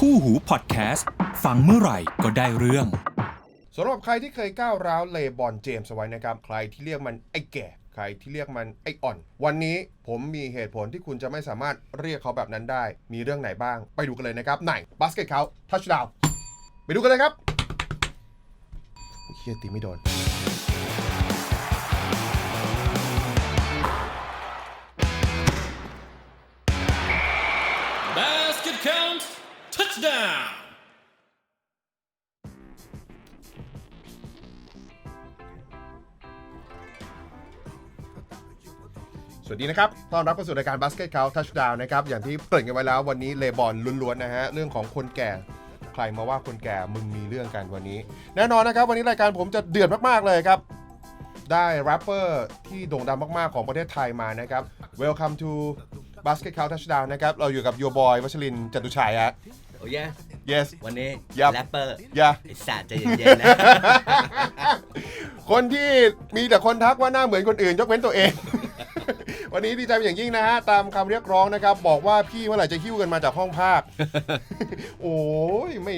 คู่หูพอดแคสต์ฟังเมื่อไหร่ก็ได้เรื่อง สำหรับใครที่เคยก้าวร้าวเลบอนเจมส์เอาไว้นะครับ ใครที่เรียกมันไอ้แก่ ใครที่เรียกมันไอ้อ่อน วันนี้ผมมีเหตุผลที่คุณจะไม่สามารถเรียกเขาแบบนั้นได้ มีเรื่องไหนบ้าง ไปดูกันเลยนะครับไหนบาสเกตเขาทัชดาวไปดูกันเลยครับเฮียตีไม่โดน touchdown! สวัสดีนะครับ ต้อนรับเข้าสู่รายการบาสเกตเขาทัชดาวนะครับ อย่างที่เกริ่นกันไว้แล้ววันนี้เลบอนล้วนๆนะฮะ เรื่องของคนแก่ ใครมาว่าคนแก่มึงมีเรื่องกันวันนี้ แน่นอนนะครับ วันนี้รายการผมจะเดือดมากๆเลยครับ ได้แรปเปอร์ที่โด่งดังมากๆของประเทศไทยมานะครับ Welcome to Basket Count Touchdown นะครับ เราอยู่กับโยบอยวัชรินทร์จตุชัยฮะ โอ้ย yes วันนี้ยับแรปเปอร์อย่า ไอ้สัตว์ใจเย็นๆนะ คนที่มีแต่คนทักว่าหน้าเหมือนคนอื่นยกเว้นตัวเอง วันนี้ดีใจเป็นอย่างยิ่งนะฮะ ตามคำเรียกร้องนะครับ บอกว่าพี่เมื่อไหร่จะหิ้วกันมาจากห้องภาค โอ้ยไม่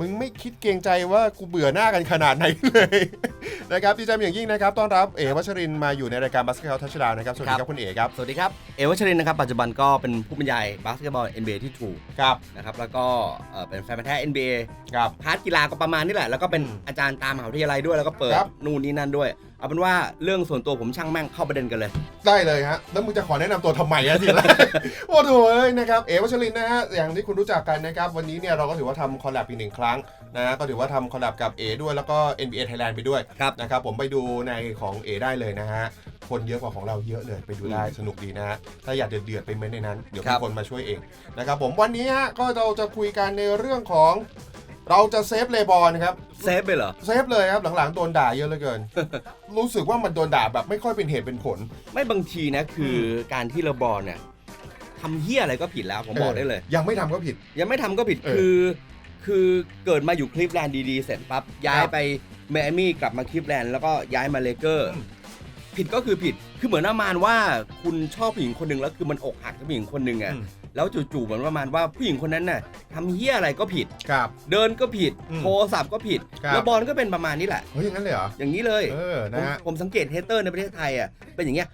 มึงไม่คิดเกรงใจว่ากูเบื่อหน้ากันขนาดไหนเลยนะครับดีใจเป็นอย่างยิ่งนะครับต้อนรับเอ๋วัชรินทร์มาอยู่ในรายการบัสเกตบอลทัชดาวนะครับสวัสดีครับคุณเอ๋ครับ สวัสดีครับ เอวัชรินทร์นะครับปัจจุบันก็เป็นผู้บรรยายบาสเกตบอล NBA ที่ถูกครับนะครับแล้วก็เอ่อเป็นแฟนพันธุ์แท้ NBA ครับพาร์ทกีฬาก็ประมาณนี้แหละ แล้วก็เป็นอืมอาจารย์ตามมหาวิทยาลัยด้วยแล้วก็เปิดครับนู่นนี่นั่นด้วย เอาเป็นว่าเรื่องส่วนตัวผมช่างแม่งเข้าประเด็นกันเลย ได้เลยฮะ แล้วมึงจะขอแนะนำตัวทำไมอะทีละ โอ้โหเอ้ยนะครับ เอ๋วัชรินทร์นะฮะ อย่างที่คุณรู้จักกันนะครับ วันนี้เนี่ยเราก็ถือว่าทำคอลแลบอีกหนึ่งครั้งนะฮะก็ถือว่าทำคอลแลบกับเอด้วยแล้วก็ NBA Thailand ไปด้วยครับ นะครับ ผมไปดูในของเอได้เลยนะฮะ คนเยอะกว่าของเราเยอะเลยไปดูได้สนุกดีนะฮะ ถ้าอยากเดือดๆไปเม้นในนั้น เดี๋ยวครัมีบ คนมาช่วยเองนะครับผมวันนี้ฮะก็เราจะคุยกันในเรื่องของ เราจะเซฟเลบอลนะครับ เซฟไปเหรอ เซฟเลยครับหลังๆโดนด่าเยอะเหลือเกิน รู้สึกว่ามันโดนด่าแบบไม่ค่อยเป็นเหตุเป็นผล ไม่บางทีนะคือการที่เราบอลเนี่ยทำเฮี้ยอะไรก็ผิดแล้วผมบอกได้เลย ยังไม่ทำก็ผิด ยังไม่ทำก็ผิดเออ คือ คือเกิดมาอยู่คลิฟแลนด์ดีๆ เสร็จปั๊บย้ายไปแมอามี่กลับมาคลิฟแลนด์แล้วก็ย้ายมาเลเกอร์อืมผิดก็คือผิดคือเหมือนประมาณว่าคุณชอบผู้หญิงคนหนึ่งแล้วคือมันอกหักกับผู้หญิงคนหนึ่งอะอืม แล้วจู่ๆเหมือนประมาณว่าผู้หญิงคนนั้นน่ะทำเฮี้ยอะไรก็ผิด ครับ เดินก็ผิด อืมโทรศัพท์ก็ผิด ครับ แล้วบอลก็เป็นประมาณนี้แหละ เฮ้ยอย่างนั้นเลยเหรอ อย่างนี้เลย เออผนะมฮะผมสังเกตเฮเตอร์ในประเทศไทยอะเป็นอย่างเงี้ย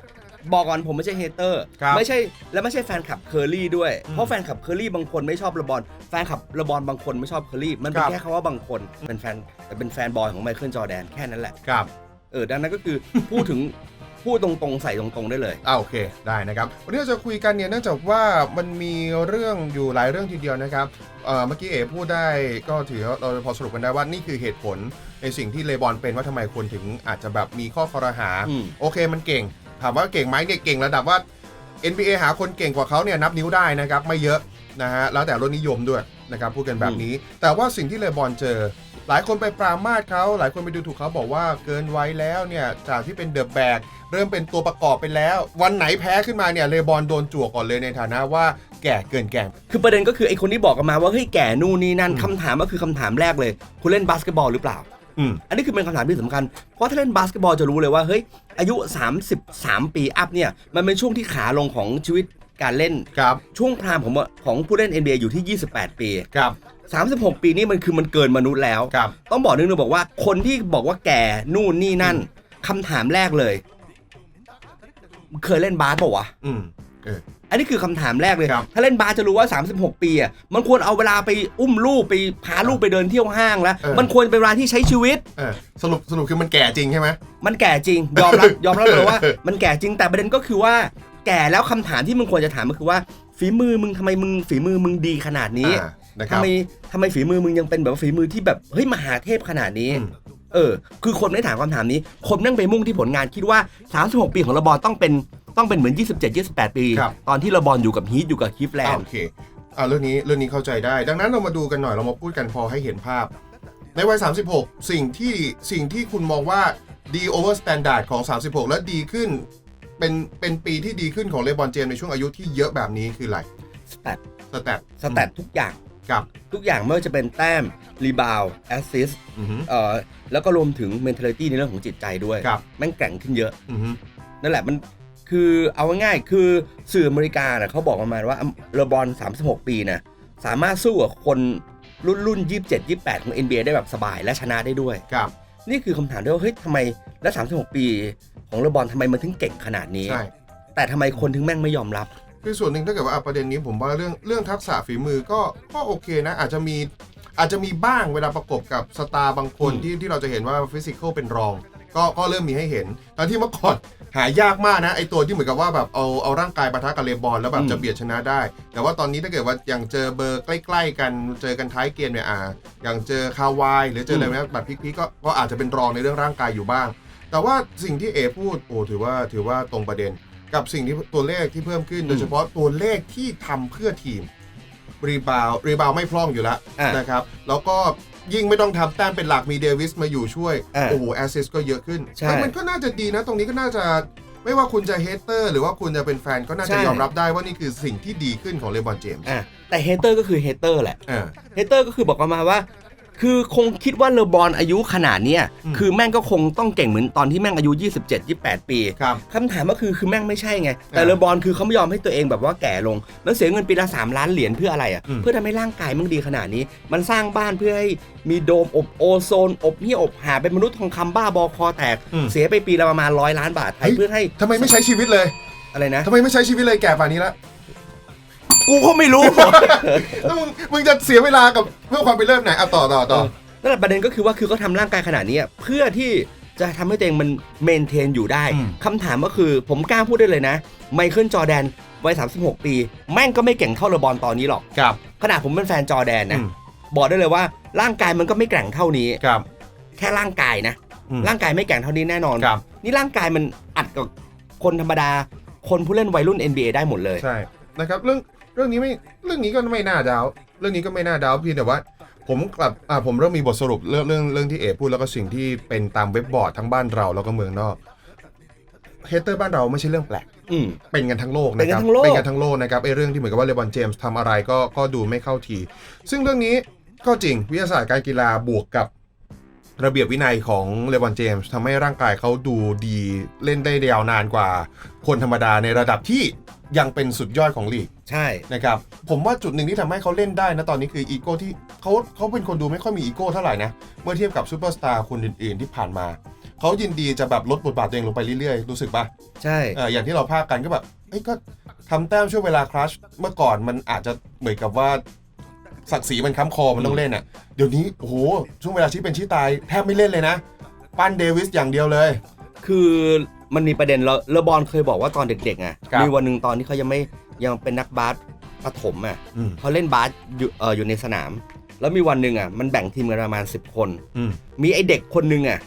บอกก่อนผมไม่ใช่เฮเตอร์ครับไม่ใช่และไม่ใช่แฟนคลับเคอร์รี่ด้วยอืมเพราะแฟนคลับเคอร์รี่บางคนไม่ชอบระบอลแฟนคลับระบอลบางคนไม่ชอบเคอร์รี่มันเป็คนรับ แค่คำว่าบางคนเป็นแฟนแต่เป็นแฟนบอยของไมเคิลจอร์แดนแค่นั้นแหละครับ เออดังนั้นก็คือ พูดถึง พูดตรงๆ ใส่ตรงๆได้เลย อ่าโอเคได้นะครับวันนี้เราจะคุยกันเนี่ยเนื่องจากว่ามันมีเรื่องอยู่หลายเรื่องทีเดียวนะครับเอ่อเมื่อกี้เอ๋พูดได้ก็ถือว่าเราพอสรุปกันได้ว่านี่คือเหตุผลในสิ่งที่เลบอนเป็นว่าทำไมคนถึงอาจจะแบบมีข้อคอรหา อืม โอเคมันเก่ง ถามว่าเก่งไหมเนี่ยเก่งระดับว่า NBA หาคนเก่งกว่าเขาเนี่ยนับนิ้วได้นะครับ ไม่เยอะนะฮะแล้วแต่รสนิยมด้วยนะครับพูดกันแบบนี้ แต่ว่าสิ่งที่เลบอนเจอ หลายคนไปปรามาสเขาหลายคนไปดูถูกเขาบอกว่าเกินวัยแล้วเนี่ยจากที่เป็นเดอะแบก เริ่มเป็นตัวประกอบไปแล้ว วันไหนแพ้ขึ้นมาเนี่ยเลบอนโดนจั่วก่อนเลยในฐานะว่าแก่เกินแก่คือประเด็นก็คือไอ้คนที่บอกกันมาว่าเฮ้ยแก่นู่นนี่นั่นอืมคำถามก็คือคำถามแรกเลย คุณเล่นบาสเกตบอลหรือเปล่าอืมอันนี้คือเป็นคำถามที่สำคัญ เพราะถ้าเล่นบาสเกตบอลจะรู้เลยว่าเฮ้ยอายุ 33 ปีอัพเนี่ยมันเป็นช่วงที่ขาลงของชีวิตการเล่นครับช่วงพรามของของผู้เล่น NBA อยู่ที่ 28 ปีครับ36 ปีนี่มันคือมันเกินมนุษย์แล้วครับต้องบอกนิดนึงบอกว่าคนที่บอกว่าแก่นู่นนี่นั่นคำถามแรกเลย เคยเล่นบาสเปล่าวะอืมอันนี้คือคำถามแรกเลย ครับ ถ้าเล่นบาสจะรู้ว่า 36 ปีอะมันควรเอาเวลาไปอุ้มลูกไปพาลูกไปเดินเที่ยวห้างแล้ว เออ มันควรเป็นเวลาที่ใช้ชีวิต เออสรุปสรุปคือมันแก่จริงใช่ไหม มันแก่จริง ยอมรับ ยอมรับเลยว่า มันแก่จริงแต่ประเด็นก็คือว่า แก่แล้วคำถามที่มึงควรจะถามก็คือว่า ฝีมือมึงทำไมมึงฝีมือมึงดีขนาดนี้อ่านะคทำรับไมทำไมฝีมือมึงยังเป็นแบบว่าฝีมือที่แบบเฮ้ยมหาเทพขนาดนี้ อืม เออ คือคนไม่ถามคำถามนี้ คนนั่งไปมุ่งที่ผลงานคิดว่า 36 ปีของระบอลต้องเป็นต้องเป็นเหมือน 27 28 ปี ครับ ตอนที่ระบอลอยู่กับฮีทอยู่กับคิฟแลอ่าน โอด์เคอ่าเรื่องนี้เรื่องนี้เข้าใจได้ ดังนั้นเรามาดูกันหน่อยเรามาพูดกันพอให้เห็นภาพ ในวัย 36 สิ่งที่สิ่งที่คุณมองว่าดีโอเวอร์สแตนดาร์ดของ 36 และดีขึ้น เป็นเป็นปีที่ดีขึ้นของเลบอนเจมส์ในช่วงอายุที่เยอะแบบนี้คืออะไร สแตทสแตทสแตททุกอย่าง กับทุกอย่างไม่ว่าจะเป็นแต้มรีบาวแอสซิสอือฮึ เอ่อแล้วก็รวมถึง mentality ในเรื่องของจิตใจด้วยครับ แม่งแกร่งขึ้นเยอะ อือฮึนั่นแหละมันคือเอาง่ายๆคือสื่ออเมริกาเน่ะเขาบอกประมาณว่าเลบอน36 ปีนะสามารถสู้กับคนรุ่นรุ่น27 28 ของ NBA ได้แบบสบายและชนะได้ด้วยครับนี่คือคำถามด้วยว่าเฮ้ยทำไมและ 36 ปีของเลบอนทำไมมันถึงเก่งขนาดนี้ ใช่แต่ทำไมคนถึงแม่งไม่ยอมรับ คือส่วนหนึ่งถ้าเกิดว่าอะประเด็นนี้ผมว่าเรื่องเรื่องทักษะฝีมือก็ก็โอเคนะ อาจจะมีอาจจะมีบ้างเวลาประกบกับสตาร์บางคนอืมที่ที่เราจะเห็นว่าฟิสิก a l เป็นรอง ก็ก็เริ่มมีให้เห็นตอนที่เมื่อก่อนหายากมากนะไอตัวที่เหมือนกับว่าแบบเอาเอาร่างกายปะทะกับเลบอลแล้วแบบจะเบียดชนะได้ แต่ว่าตอนนี้ถ้าเกิดว่าอย่างเจอเบอร์ใกล้ ๆ กันเจอกันท้ายเกมเนี่ยอ่าอย่างเจอคาวายหรือเจออะไรแบบแบบพลิกๆก็ก็อาจจะเป็นรองในเรื่องร่างกายอยู่บ้าง แต่ว่าสิ่งที่เอพูดโอ้ถือว่าถือว่าตรงประเด็น กับสิ่งที่ตัวเลขที่เพิ่มขึ้น โดยเฉพาะตัวเลขที่ทำเพื่อทีมรีบาวรีบาวไม่พร่องอยู่แล้วอะนะครับ แล้วก็ยิ่งไม่ต้องทำแต้มเป็นหลักมีเดวิสมาอยู่ช่วยอะโอ้โหแอสซิสก็เยอะขึ้นใช่แล้วมันก็น่าจะดีนะ ตรงนี้ก็น่าจะไม่ว่าคุณจะเฮเตอร์ หรือว่าคุณจะเป็นแฟนก็น่าใช่จะยอมรับได้ว่านี่คือสิ่งที่ดีขึ้นของเลบอนเจมส์อะแต่เฮเตอร์ก็คือเฮเตอร์แหละอ่าเฮเตอร์ก็คือบอกประมาณว่า คือคงคิดว่าเลบอนอายุขนาดเนี้ยอืมคือแม่งก็คงต้องเก่งเหมือนตอนที่แม่งอายุ 27 28 ปีครับ คำถามก็คือคือแม่งไม่ใช่ไง แต่อ่าเลบอนคือเขาไม่ยอมให้ตัวเองแบบว่าแก่ลง แล้วเสียเงินปีละ 3 ล้านเหรียญเพื่ออะไรอะอืมเพื่อทำให้ร่างกายมันดีขนาดนี้ มันสร้างบ้านเพื่อให้มีโดมอบโอโซน อบเหี่ยอบหาเป็นมนุษย์ทองคำบ้าบอคอแตก เสียไปปีละประมาณร้อยล้านบาทไทยเพื่อให้ทำไมไม่ใช้ชีวิตเลยอะไรนะทำไมไม่ใช้ชีวิตเลยแก่ป่านนี้ละ กูก็ไม่รู้ แล้วมึงมึงจะเสียเวลากับเพื่อความเป็นเลิศไหนอะต่อต่อต่อ นั่นแหละประเด็นก็คือว่าคือเขาทำร่างกายขนาดนี้เพื่อที่จะทำให้ตัวเองมันเมนเทนอยู่ได้อืม คำถามก็คือผมกล้าพูดได้เลยนะ ไมเคิลจอร์แดนวัย 36 ปี แม่งก็ไม่เก่งเท่าเลบอนตอนนี้หรอก ครับ ขนาดผมเป็นแฟนจอร์แดนนะ อืม บอกได้เลยว่าร่างกายมันก็ไม่แกร่งเท่านี้ ครับ แค่ร่างกายนะ อืมร่างกายไม่แกร่งเท่านี้แน่นอน ครับ นี่ร่างกายมันอัดกับคนธรรมดา คนผู้เล่นวัยรุ่น NBA ได้หมดเลย ใช่นะครับเรื่อง เรื่องนี้ไม่เรื่องนี้ก็ไม่น่าดาวเรื่องนี้ก็ไม่น่าดาวเพียงแต่ว่า ผมกลับอ่าผมเริ่มมีบทสรุปเรื่องเรื่องเรื่องที่เอพูดแล้วก็สิ่งที่เป็นตามเว็บบอร์ดทั้งบ้านเราแล้วก็เมืองนอกเฮเตอร์บ้านเราไม่ใช่เรื่องแปลกอืมเป็นกันทั้งโลกเป็นะนคกัรับนทั้งโลกเป็นกันทั้งโลกนะครับไอ้เรื่องที่เหมือนกับว่าเลบอนเจมส์ทำอะไรก็ก็ดูไม่เข้าที ซึ่งเรื่องนี้ก็จริงวิทยาศาสตร์การกีฬาบวกกับระเบียบวินัยของเลบอนเจมส์ทำให้ร่างกายเขาดูดีเล่นได้ยาวนานกว่า คนธรรมดาในระดับที่ยังเป็นสุดยอดของลีก ใช่นะครับผมว่าจุดหนึ่งที่ทำให้เขาเล่นได้นะตอนนี้คืออีโก้ที่เขาเขาเป็นคนดูไม่ค่อยมีอีโก้เท่าไหร่นะเมื่อเทียบกับซูเปอร์สตาร์คนอื่น ๆ ที่ผ่านมาเขายินดีจะแบบลดบทบาทตัวเองลงไปเรื่อยๆ รู้สึกปะใช่เอออย่างที่เราพาคกันก็แบบเอ้ยก็ทำแต้มช่วงเวลาครัชเมื่อก่อนมันอาจจะเหมือนกับว่าศักดิ์ศรีมันค้ำคอมันต้องเล่นอะเดี๋ยวนี้โอ้โหช่วงเวลาชี้เป็นชี้ตายแทบไม่เล่นเลยนะ ปั้นเดวิสอย่างเดียวเลย คือมันมีประเด็นเลเลบอนเคยบอกว่าตอนเด็กๆอะครับมีวันหนึ่งตอนที่เขายังไม่ ยังเป็นนักบาสประถมอะอืม เขาเล่นบาสอยู่เอออยู่ในสนาม แล้วมีวันหนึ่งอะมันแบ่งทีมกันประมาณ 10 คน อืมมีไอเด็กคนหนึ่งอะ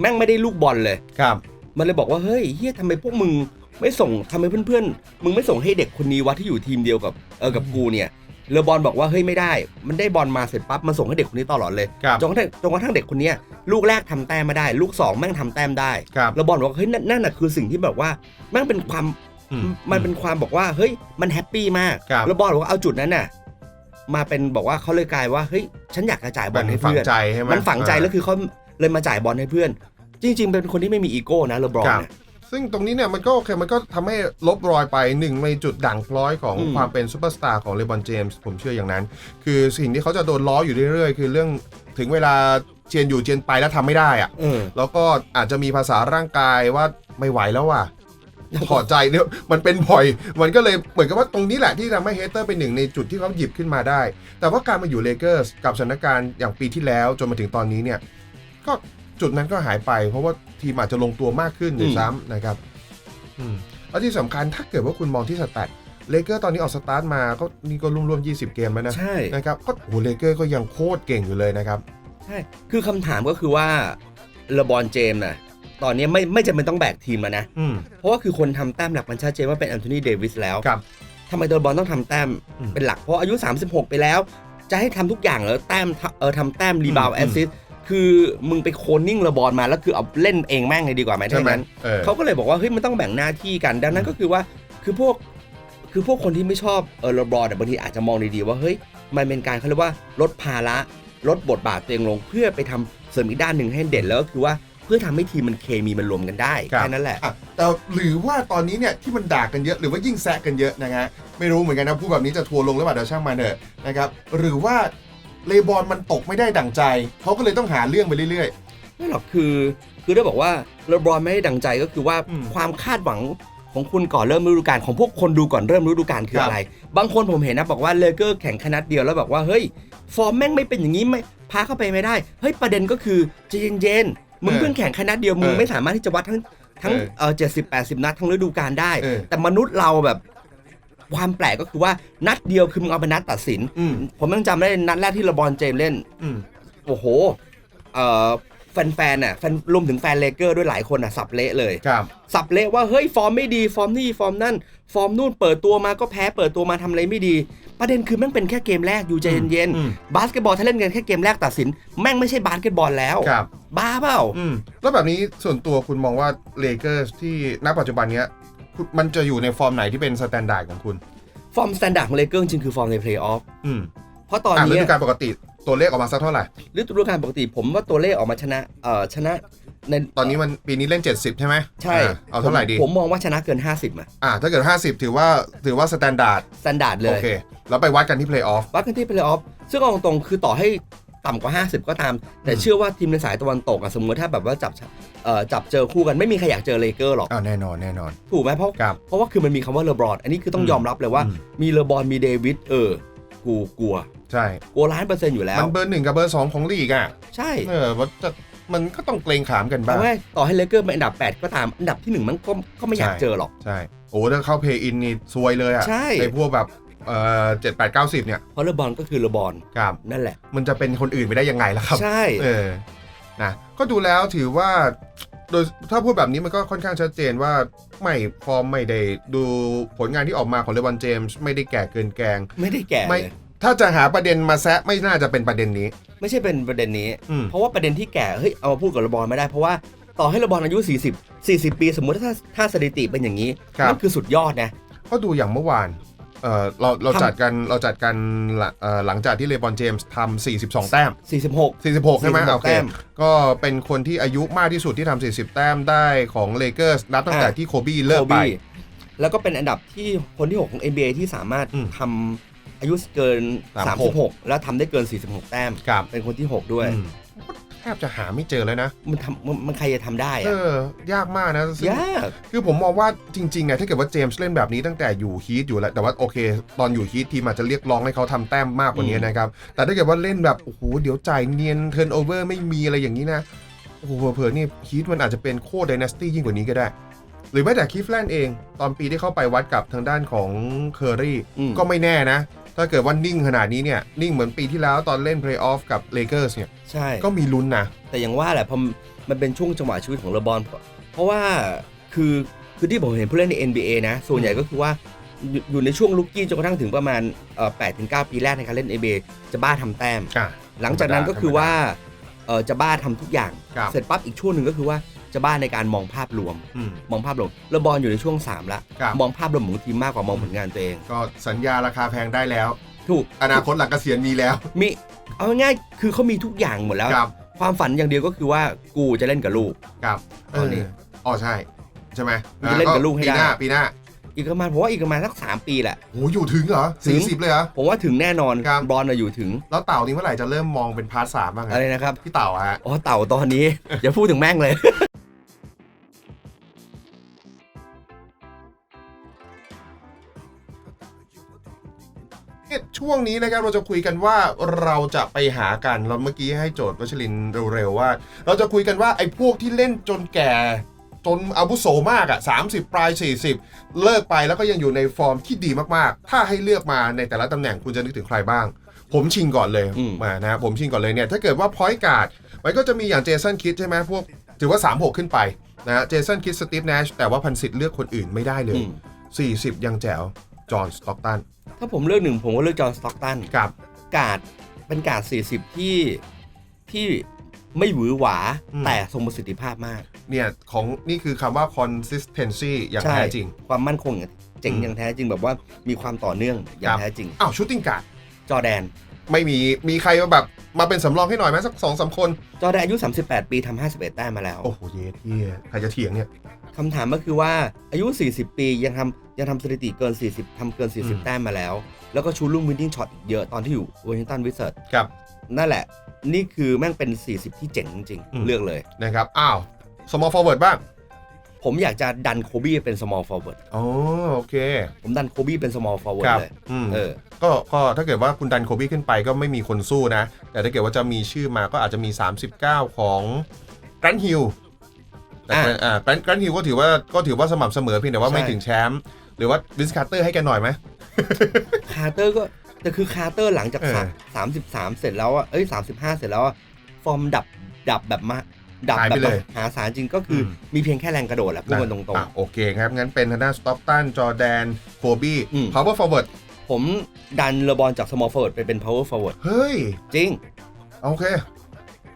แม่งไม่ได้ลูกบอลเลย ครับ มันเลยบอกว่าเฮ้ยเฮียทำไมพวกมึงไม่ส่งทำไมเพื่อนๆ มึงไม่ส่งให้เด็กคนนี้วะที่อยู่ทีมเดียวกับเออกับกูเนี่ยเลอบอลบอกว่าเฮ้ยไม่ได้ มันได้บอลมาเสร็จปั๊บมันส่งให้เด็กคนนี้ตลอดเลยครับ จนกระทั่งจนกระทั่งเด็กคนเนี้ยลูกแรกทำแต้มไม่ได้ ลูกสองแม่งทำแต้มได้ครับ เลอบอลบอกว่าเฮ้ยนั่นนั่นน่ะคือสิ่งที่แบบว่าแม่งเป็นความอื มันเป็นความบอกว่าเฮ้ยมันแฮปปี้มากครับเลอบอลบอกว่าเอาจุดนั้นน่ะมาเป็นบอกว่าเขาเลยกลายว่าเฮ้ยฉันอยากกระจายบอมัลนให้ฝังเพื่อนใจใช่ไหมมันฝังใจเออแล้วคือเขาเลยมาจ่ายบอลให้เพื่อน จริง ๆ เป็นคนที่ไม่มีอีโก้นะเลอบอลครับเนี่ยซึ่งตรงนี้เนี่ยมันก็โอเคมันก็ทำให้ลบรอยไปหนึ่งในจุดด่างพร้อยของอืมความเป็นซูเปอร์สตาร์ของเลบอนเจมส์ผมเชื่ออย่างนั้น คือสิ่งที่เขาจะโดนล้ออยู่เรื่อยๆ คือเรื่องถึงเวลาเจียนอยู่เจียนไปแล้วทำไม่ได้อะเออแล้วก็อาจจะมีภาษาร่างกายว่าไม่ไหวแล้วว่ะ ถอดใจเนี่ยมันเป็นบ่อยมันก็เลยเหมือนกับว่าตรงนี้แหละที่ทำให้เฮเตอร์เป็นหนึ่งในจุดที่เขาหยิบขึ้นมาได้ แต่ว่าการมาอยู่เลเกอร์สกับสถานการณ์อย่างปีที่แล้วจนมาถึงตอนนี้เนี่ย ก็จุดนั้นก็หายไป เพราะว่าทีมอาจจะลงตัวมากขึ้นด้วยซ้ำนะครับอืมแล้วที่สำคัญถ้าเกิดว่าคุณมองที่สแตทเลเกอร์ตอนนี้ออกสตาร์ทมาก็นี่ก็รวมๆ20 เกมแล้วนะใช่นะครับก็โหเลเกอร์ก็ยังโคตรเก่งอยู่เลยนะครับ ใช่ คือคำถามก็คือว่าเลบอนเจมส์น่ะ ตอนนี้ไม่ไม่จำเป็นต้องแบกทีมแล้วนะ อืม เพราะว่าคือคนทำแต้มหลักมันชัดเจนว่าเป็นแอนโทนีเดวิสแล้วครับทำไมตัวบอลต้องทำแต้มอืมเป็นหลักเพราะอายุ 36 ไปแล้ว จะให้ทำทุกอย่างแล้วแต้มเออทำแต้มรีบาวอืม แอสซิสคือมึงไปโคนนิ่งเลบอลมาแล้วคือเอาเล่นเองแม่งเลยดีกว่าไหมใช่ไหมถ้างั้น เออ เขาก็เลยบอกว่าเฮ้ยมันต้องแบ่งหน้าที่กันดังนั้นก็คือว่าคือพวกคือพวกคนที่ไม่ชอบเออเลบรอนเนี่ยบางทีอาจจะมองดีๆว่าเฮ้ยมันเป็นการเขาเรียกว่าลดภาระลดบทบาทตัวเองลงเพื่อไปทำเสริมอีกด้านหนึ่งให้เด่นแล้วก็คือว่า เพื่อทำให้ทีมมันเคมีมันรวมกันได้ครับ แค่นั้นแหละ อะแต่หรือว่าตอนนี้เนี่ยที่มันด่ากันเยอะหรือว่ายิ่งแซะกันเยอะนะฮะไม่รู้เหมือนกันนะพูดแบบนี้จะทัวร์ลงหรือเปล่าเดี๋ยวช่างมันเถอะนะครับหรือว่าเลบอนมันตกไม่ได้ดั่งใจเขาก็เลยต้องหาเรื่องไปเรื่อย ไม่หรอกคือคือได้บอกว่าเลบรอนไม่ได้ดังใจก็คือว่าอืมความคาดหวังของคุณก่อนเริ่มฤดูกาลของพวกคนดูก่อนเริ่มฤดูกาลคือครับอะไร บางคนผมเห็นนะบอกว่าเลเกอร์แข่งแค่นัดเดียวแล้วบอกว่าเฮ้ย ฟอร์มแม่งไม่เป็นอย่างนี้ไม่พาเข้าไปไม่ได้ เฮ้ยประเด็นก็คือใจเย็นๆ มึงเออเพิ่งแข่งแค่นัดเดียวมึงเออไม่สามารถที่จะวัดทั้งทั้งเออเออเจ็ดสิบแปดสิบนัดทั้งฤดูกาลได้เออแต่มนุษย์เราแบบความแปลกก็คือว่านัดเดียวคือมึงเอาเป็นนัดตัดสินๆอืมผมยังจำได้นัดแรกที่เลบรอนเจมส์เล่นอืมโอ้โห เอ่อ แฟนๆน่ะแฟนรวมถึงแฟนเลเกอร์ด้วยหลายคนน่ะสับเละเลย ครับ สับเละว่าเฮ้ยฟอร์มไม่ดีฟอร์มนี่ฟอร์มนั่น ฟอร์มนู่นเปิดตัวมาก็แพ้เปิดตัวมาทำอะไรไม่ดี ประเด็นคือแม่งเป็นแค่เกมแรกอยู่ใจเย็นอืม ๆบาสเกตบอลถ้าเล่นกันแค่เกมแรกตัดสิน แม่งไม่ใช่บาสเกตบอลแล้ว ครับ บ้าเปล่า อืม แล้วแบบนี้ส่วนตัวคุณมองว่าเลเกอร์ที่ณปัจจุบันเนี้ยคุณมันจะอยู่ในฟอร์มไหนที่เป็นสแตนดาร์ดของคุณ ฟอร์มสแตนดาร์ดของเลเกอร์จริงๆคือฟอร์มในเพลย์ออฟอืมเพราะตอนอะฤนี้ดูกาลปกติ ตัวเลขออกมาสักเท่าไหร่ ฤดูกาลปกติผมว่าตัวเลขออกมาชนะเอ่อชนะในตอนนี้มันปีนี้เล่น 70 ใช่ไหมใช่อะเอาเท่าไหร่ดีผมผมมองว่าชนะเกิน 50อะอ่าถ้าเกิด 50 ถือว่าถือว่าสแตนดาร์ดสแตนดาร์ดเลโอยเคแล้วไปวัดกันที่เพลย์ออฟวัดกันที่เพลย์ออฟซึ่งเอาตรงๆคือต่อให้ต่ำกว่า 50 ก็ตาม แต่เชื่อว่าทีมในสายตะวันตกอะสมมติถ้าแบบว่าจับเอ่อจับเจอคู่กันไม่มีใครอยากเจอเลเกอร์หรอก อ่าแน่นอนแน่นอน ถูกไหมเพราะครับเพราะว่าคือมันมีคำว่าเลบรอน อันนี้คือต้องยอมรับเลยว่า อืม มีเลบรอนมีเดวิดเออ กูกลัว ใช่กลัวล้านเปอร์เซ็นต์อยู่แล้ว มันเบอร์หนึ่งกับเบอร์สองของลีกอะ ใช่เออมันจะมันก็ต้องเกรงขามกันบ้าแต่งว่าต่อให้เลเกอร์เป็นอันดับ 8 ก็ตามอันดับที่ 1 มันก็ก็ไม่อยากใช่เจอหรอก ใช่ โอ้ถ้าเข้าเพย์อินนี่ซวยเลยอะใช่ในพวกแบบเอ่อเจ็ดแปดเก้าสิบเนี่ยเพราะเลบรอนก็คือเลบรอนครับนั่นแหละ มันจะเป็นคนอื่นไปได้ยังไงล่ะครับ ใช่เออนะก็ดูแล้วถือว่าโดยถ้าพูดแบบนี้มันก็ค่อนข้างชัดเจนว่าไม่ฟอร์มไม่ได้ดูผลงานที่ออกมาของเลบอนเจมส์ไม่ได้แก่เกินแกง ไม่ได้แก่ไม่เลย ถ้าจะหาประเด็นมาแซะไม่น่าจะเป็นประเด็นนี้ ไม่ใช่เป็นประเด็นนี้ อืม เพราะว่าประเด็นที่แก่เฮ้ยเอามาพูดกับเลบรอนไม่ได้เพราะว่าต่อให้เลบรอนอายุ 40 40 ปีสมมุติถ้าถ้าสถิติเป็นอย่างนี้ครับ นั่นคือสุดยอดนะ ก็ดูอย่างเมื่อวานเออเราเราทำ จัดกันเราจัดกันหลังเอ่อหลังจากที่เลบอนเจมส์ทำ42 แต้ม 46 46 ใช่ไหม46โอเคแต้มก็เป็นคนที่อายุมากที่สุดที่ทำ40 แต้มได้ของเลเกอร์สนับตั้งแต่อะที่โคบี้เลิกไป โคบี้แล้วก็เป็นอันดับที่คนที่ 6 ของ NBA ที่สามารถอืม ทำ อายุเกิน36 36 แล้วทำได้เกิน 46 แต้ม ครับ เป็นคนที่ 6 ด้วย อืมแทบจะหาไม่เจอแล้วนะ มันทำมันมันใครจะทำได้เออะอ ยากมากนะซึ่งยากคือผมมองว่าจริงๆอะถ้าเกิดว่าเจมส์เล่นแบบนี้ตั้งแต่อยู่ฮีทอยู่แล้วแต่ว่าโอเค ตอนอยู่ฮีททีมอาจจะเรียกร้องให้เขาทำแต้มมากกว่านี้นะครับ แต่ถ้าเกิดว่าเล่นแบบ โอ้โห เดี๋ยวจ่ายเนียนเทิร์นโอเวอร์ไม่มีอะไรอย่างนี้นะ โอ้โหเผื่อๆนี่ฮีทมันอาจจะเป็นโคตรดน a สตี้ยิ่งกว่านี้ก็ได้ หรือแม้แต่คีฟแลนด์เอง ตอนปีที่เข้าไปวัดกับทางด้านของเคอรี่ อืมก็ไม่แน่นะ ถ้าเกิดว่านิ่งขนาดนี้เนี่ย นิ่งเหมือนปีที่แล้วตอนเล่นเพลย์ออฟกับเลเกอร์สเนี่ย ใช่ ก็มีลุ้นนะ แต่อย่างว่าแหละพอมันเป็นช่วงจังหวะชีวิตของเลบรอน เพราะว่าคือคือที่ผมเห็นผู้เล่นใน NBA นะ ส่วนใหญ่ก็คือว่าอยู่อยู่ในช่วงลุกกี้จนกระทั่งถึงประมาณเอ่อ8ถึง9ปีแรกในการเล่น NBA จะบ้าทำแต้มอะหลังจากนั้นก็คือว่าเออจะบ้าทำทุกอย่างครับเสร็จปั๊บอีกช่วงหนึ่งก็คือว่า จะบ้าในการมองภาพรวม อืม มองภาพรวมเลบอลอยู่ในช่วง3ละครับ มองภาพรวมของทีมมากกว่ามองผลงานตัวเอง ก็สัญญาราคาแพงได้แล้ว ถูกอนาคตหลังเกษียณมีแล้วมีเอาง่ายๆคือเขามีทุกอย่างหมดแล้ว ครับความฝันอย่างเดียวก็คือว่ากูจะเล่นกับลูก ครับตอนนี้เอ๋อใช่ ใช่ไหมมันจะเล่นกับลูกให้ปีหน้าได้ปีหน้าอีกประมาณผมว่าอีกประมาณสักสามปีแหละ โหอยู่ถึงเหรอถึสี่ง สิบเลยเหรอ ผมว่าถึงแน่นอนครับ บอลน่ะอยู่ถึงแล้วเต่านี่เมื่อไหร่จะเริ่มมองเป็นพาร์ทสามบ้างอะอะไรนะครับพี่เต่าอะฮะ อ๋อเต่าตอนนี้ อย่าพูดถึงแม่งเลย ช่วงนี้นะครับเราจะคุยกันว่าเราจะไปหากันเราเมื่อกี้ให้โจทย์วัชรินทร์เร็วๆว่า เราจะคุยกันว่าไอ้พวกที่เล่นจนแก่จนอาวุโสมากอะ30 ปลาย 40 เลิกไปแล้วก็ยังอยู่ในฟอร์มที่ดีมากๆ ถ้าให้เลือกมาในแต่ละตำแหน่งคุณจะนึกถึงใครบ้าง ผมชิงก่อนเลยอืมมานะผมชิงก่อนเลยเนี่ยถ้าเกิดว่าพอยต์การ์ดมันก็จะมีอย่างเจสันคิดใช่ไหมพวกถือว่า 36 ขึ้นไปนะเจสันคิดสตีฟเนชแต่ว่าพันสิทธิ์เลือกคนอื่นไม่ได้เลยอืม40 ยังแจ๋ว จอห์นสต็อกตันถ้าผมเลือกหนึ่งผมก็เลือกจอห์นสต็อกตันกับการ์ดเป็นการ์ด40 ที่ที่ไม่หวือหวา อืม แต่ทรงประสิทธิภาพมาก เนี่ยของนี่คือคำว่า consistency อย่างใช่ แท้จริง ความมั่นคงอย่างเจ๋งอืมอย่างแท้จริงแบบว่ามีความต่อเนื่องอย่าครังบ แท้จริง อ้าวชูตติ้งการ์ดจอร์แดน ไม่มีมีใครมาแบบมาเป็นสำรองให้หน่อยไหมสักสองสามคน จอร์แดนอายุ 38 ปีทำ51 แต้มมาแล้ว โอ้โหเยที่ใครจะเถียงเนี่ย คำถามก็คือว่าอายุ 40 ปียังทำยังทำสถิติเกิน 40ทำเกินอืม40 แต้มมาแล้ว แล้วก็ชูลูกวินดิ้งช็อตอีกเยอะตอนที่อยู่วอชิงตันวิสเซิร์ดครับ นั่นแหละ นี่คือแม่งเป็น 40 ที่เจ๋งจริงอืม ๆเลือกเลย นะครับอ้าว small forward บ้างผมอยากจะดันโคบี้เป็น small forward อ๋อโอเคผมดันโคบี้เป็น small ค forward รับเลยอืม เออ ก็ก็ถ้าเกิดว่าคุณดันโคบี้ขึ้นไปก็ไม่มีคนสู้นะ แต่ถ้าเกิดว่าจะมีชื่อมาก็อาจจะมี 39 ของแกรนฮิล แต่อะอ่าแกรนแกรนฮิลก็ถือว่าก็ถือว่าสม่ำเสมอเพียงแต่ว่าใช่ไม่ถึงแชมป์หรือว่าวินส์คาร์เตอร์ให้แกหน่อยไหมคาร์เตอร์ก็แต่คือคาร์เตอร์หลังจากเออสาม33เสร็จแล้วอะเอ้ย35เสร็จแล้วอะฟอร์มดับดับแบบมาดับหายแบไปบเลยมหาศาลจริงก็คืออมมีเพียงแค่แรงกระโดดแหละพูดกันตรงอะโอเคครับ งั้นเป็นทางด้านสต็อกตันจอร์แดนโคบี้อืมพาวเวอร์ฟอร์เวิร์ดๆผมดันเลบอลจาก small forward ไปเป็น power forward เฮ้ย จริง โอเค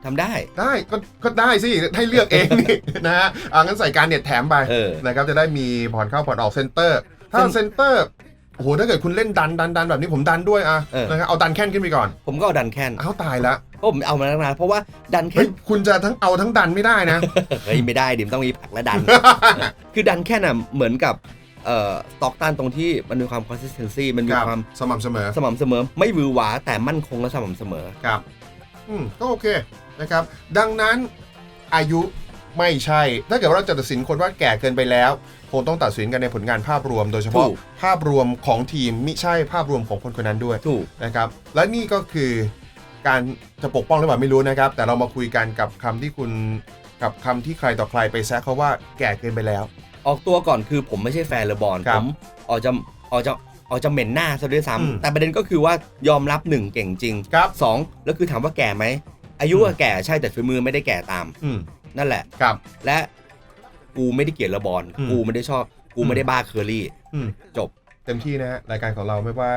ทำได้ได้ก็ก็ได้สิให้เลือกเองนี่นะฮะอ่างั้นใส่การเน็ตแถมไปเออนะครับจะได้มีผ่อนเข้าผ่อนออกเซนเตอร์ ถ้าซึ่งเซนเตอร์โอ้โหถ้าเกิดคุณเล่นดันดันดันแบบนี้ผมดันด้วยอะเออนะครับเอาดันแค่นขึ้นไปก่อน ผมก็เอาดันแคนอ้าวตายละเพราะผมเอามาตั้งนานเพราะว่าดันแคเฮ้นยคุณจะทั้งเอาทั้งดันไม่ได้นะเฮ้ยไม่ได้ดิมนต้องมีผลักและดัน คือดันแค่น่ะเหมือนกับเอ่อสต็อกตันตรงที่มันมีความ consistency มันมีครับความสม่ำเสมอ สม่ำเสมอ ไม่หวือหวาแต่มั่นคงและสม่ำเสมอครับ อืมก็โอเค นะครับ ดังนั้นอายุไม่ใช่ ถ้าเกิดว่าเราจะตัดสินคนว่าแก่เกินไปแล้ว คงต้องตัดสินกันในผลงานภาพรวม โดยเฉพาะถูก ภาพรวมของทีมมิใช่ภาพรวมของคนคนนั้นด้วย ถูก นะครับ และนี่ก็คือการจะปกป้องหรือเปล่าไม่รู้นะครับ แต่เรามาคุยกันกับคำที่คุณกับคำที่ใครต่อใครไปแซะเขาว่าแก่เกินไปแล้ว ออกตัวก่อนคือผมไม่ใช่แฟนเลอบอลครัผบมออกจะออกจะออกจะเหม็นหน้าซะด้วยอืมซ้ำแต่ประเด็นก็คือว่ายอมรับหนึ่งเก่งจริงครับ สองแล้วคือถามว่าแก่ไหม อายุอืมอะแก่ใช่แต่ฝีมือไม่ได้แก่ตาม อืมนั่นแหละ ครับ และกูไม่ได้เกลียดเลอบอลอืม กูไม่ได้ชอบ กูไม่ได้บ้าเคอรี่ อืม จบ เต็มที่นะฮะรายการของเราไม่ว่า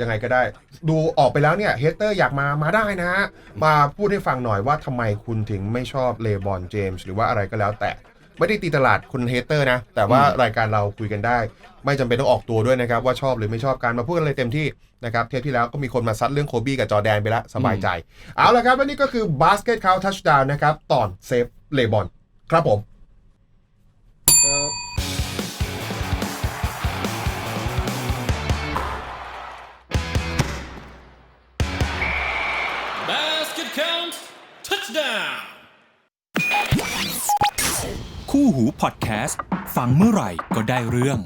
ยังไงก็ได้ ดูออกไปแล้วเนี่ยเฮเตอร์อยากมามาได้นะฮะมาพูดให้ฟังหน่อยว่าทำไมคุณถึงไม่ชอบเลบอนเจมส์หรือว่าอะไรก็แล้วแต่ ไม่ได้ตีตลาดคุณเฮเตอร์นะ แต่ว่าอืมรายการเราคุยกันได้ ไม่จำเป็นต้องออกตัวด้วยนะครับ ว่าชอบหรือไม่ชอบการมาพูดกันเลยเต็มที่นะครับ เทปที่แล้วก็มีคนมาซัดเรื่องโคบี้กับจอร์แดนไปแล้วสบายใจ เอาละครับและนี่ก็คือบาสเกต u า t ทัชดาวนะครับตอนเซฟเลบอนครับผม Basket count. Touchdown. คู่หูพอดแคสต์ฟังเมื่อไหร่ก็ได้เรื่อง